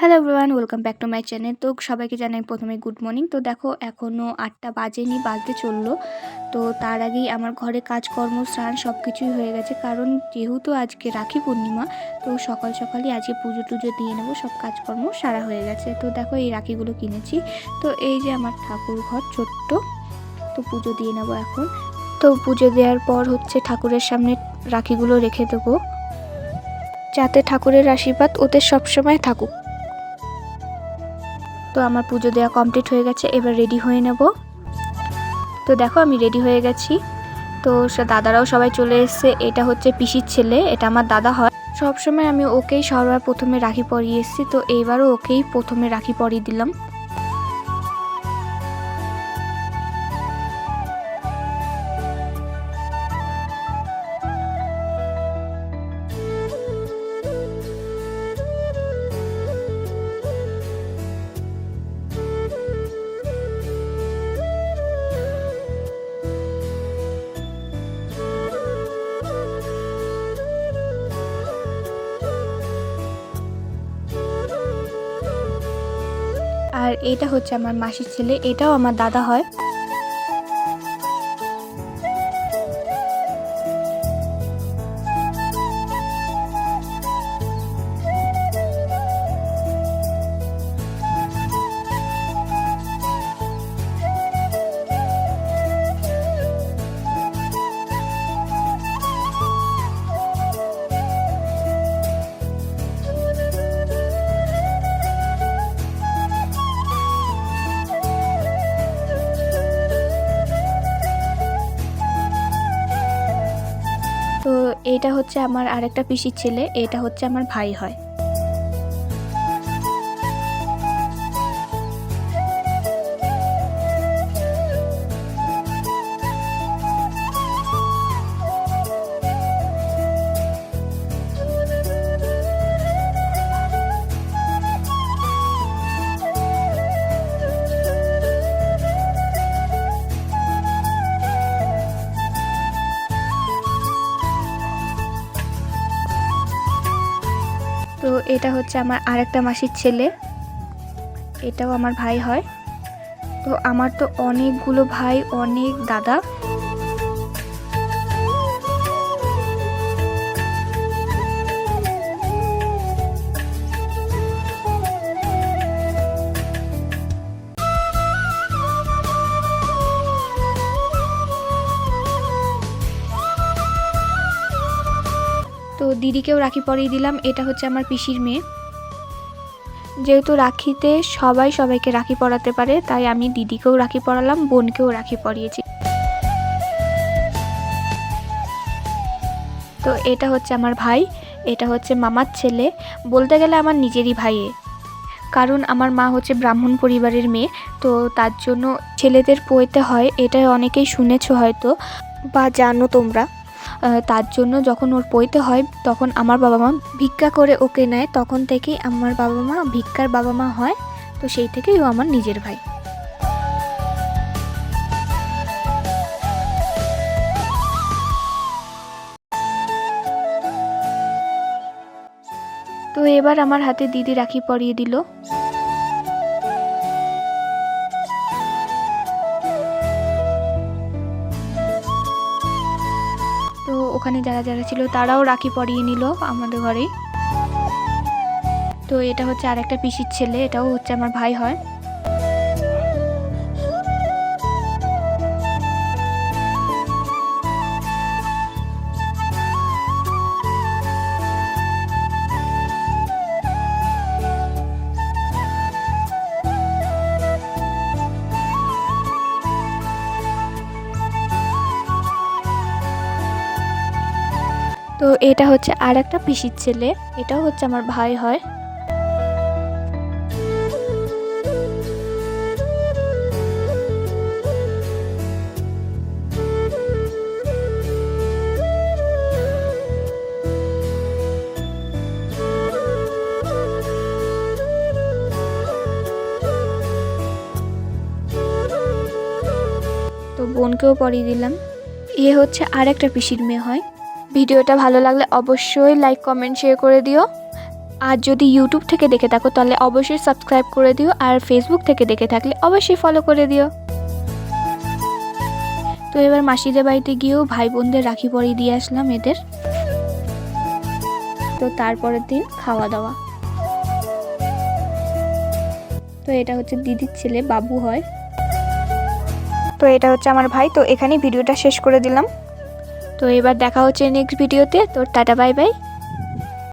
Hello everyone welcome back to my channel তো সবাইকে জানাই প্রথমে গুড মর্নিং তো দেখো এখনও আটটা বাজেনি, বাজতে চলল। তো তার আগেই আমার ঘরে কাজকর্ম, স্নান সব কিছুই হয়ে গেছে। কারণ যেহেতু আজকে রাখি পূর্ণিমা, তো সকাল সকালই আজকে পুজো টুজো দিয়ে নেব, সব কাজকর্ম সারা হয়ে গেছে। তো দেখো, এই রাখিগুলো কিনেছি। তো এই যে আমার ঠাকুর ঘর ছোট্ট, তো পুজো দিয়ে নেব এখন। তো পুজো দেওয়ার পর হচ্ছে ঠাকুরের সামনে রাখিগুলো রেখে দেবো। যাতে ঠাকুরের আশীর্বাদ ওদের সবসময় থাকুক। তো আমার পুজো দেওয়া কমপ্লিট হয়ে গেছে, এবার রেডি হয়ে নেব। তো দেখো আমি রেডি হয়ে গেছি। তো দাদারাও সবাই চলে এসছে, এটা হচ্ছে পিসির ছেলে, এটা আমার দাদা হয়। সবসময় আমি ওকেই সবার প্রথমে রাখি পরিয়ে এসেছি, তো এইবারও ওকেই প্রথমে রাখি পরিয়ে দিলাম। আর এটা হচ্ছে আমার মাসির ছেলে এটাও আমার দাদা হয়। এটা হচ্ছে আমার আরেকটা পিসির ছেলে এটা হচ্ছে আমার ভাই হয়। এটা হচ্ছে আমার আরেকটা মাসির ছেলে। এটাও আমার ভাই হয়। তো আমার তো অনেকগুলো ভাই, অনেক দাদা। দিদিকেও রাখি পরিয়ে দিলাম, এটা হচ্ছে আমার পিসির মেয়ে। যেহেতু রাখিতে সবাই সবাইকে রাখি পরাতে পারে, তাই আমি দিদিকেও রাখি পরালাম, বোনকেও রাখি পরিয়েছি। তো এটা হচ্ছে আমার ভাই, এটা হচ্ছে মামার ছেলে, বলতে গেলে আমার নিজেরই ভাইয়ে। কারণ আমার মা হচ্ছে ব্রাহ্মণ পরিবারের মেয়ে, তো তার জন্য ছেলেদের পইতে হয়, এটা অনেকেই শুনেছো হয়তো, বা জানো তোমরা। তার জন্য যখন ওর পইতে হয়, তখন আমার বাবা মা ভিক্ষা করে ওকে নেয়। তখন থেকেই আমার বাবা মা ভিক্ষার বাবা মা হয়। তো সেই থেকেই ও আমার নিজের ভাই। তো এবার আমার হাতে দিদি রাখি পরিয়ে দিল। ওখানে যারা যারা ছিল তারাও রাখি পরিয়ে নিল আমাদের ঘরেই। তো এটা হচ্ছে আর একটা পিসির ছেলে, এটাও হচ্ছে আমার ভাই হয়। এটা হচ্ছে আর একটা পিসির ছেলে, এটাও হচ্ছে আমার ভাই হয়। তো বোনকেও পরিয়ে দিলাম। এ হচ্ছে আর একটা পিসির মেয়ে হয়। ভিডিওটা ভালো লাগলে অবশ্যই লাইক কমেন্ট শেয়ার করে দিও। আর যদি ইউটিউব থেকে দেখে থাকো, তাহলে অবশ্যই সাবস্ক্রাইব করে দিও আর ফেসবুক থেকে দেখে থাকলে অবশ্যই ফলো করে দিও। তো এবার মাসিদের বাড়িতে গিয়েও ভাই বোনদের রাখি পরিয়ে দিয়ে আসলাম এদের। তো তারপরের দিন খাওয়া দাওয়া। তো এটা হচ্ছে দিদির ছেলে বাবু হয়। তো এটা হচ্ছে আমার ভাই, তো এখানেই ভিডিওটা শেষ করে দিলাম। তো এবার দেখা হচ্ছে নেক্সট ভিডিওতে তো টাটা বাই বাই